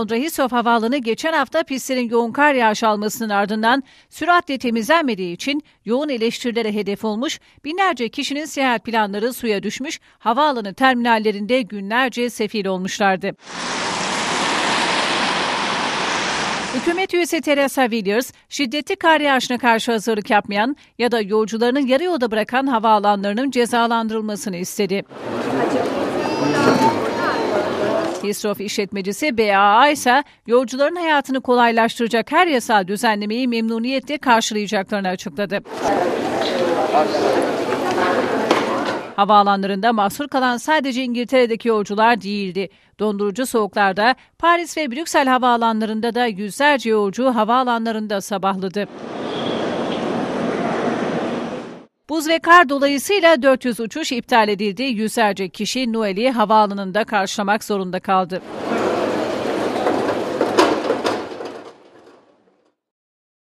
Londra Heathrow Havaalanı geçen hafta pistlerin yoğun kar yağış almasının ardından süratle temizlenmediği için yoğun eleştirilere hedef olmuş, binlerce kişinin seyahat planları suya düşmüş, havaalanı terminallerinde günlerce sefil olmuşlardı. Hükümet üyesi Teresa Williams, şiddetli kar yağışına karşı hazırlık yapmayan ya da yolcularını yarı yolda bırakan havaalanlarının cezalandırılmasını istedi. Heathrow işletmecisi BAA ise yolcuların hayatını kolaylaştıracak her yasal düzenlemeyi memnuniyetle karşılayacaklarını açıkladı. Havaalanlarında mahsur kalan sadece İngiltere'deki yolcular değildi. Dondurucu soğuklarda Paris ve Brüksel havaalanlarında da yüzlerce yolcu havaalanlarında sabahladı. Buz ve kar dolayısıyla 400 uçuş iptal edildi. Yüzlerce kişi Noel'i havaalanında karşılamak zorunda kaldı.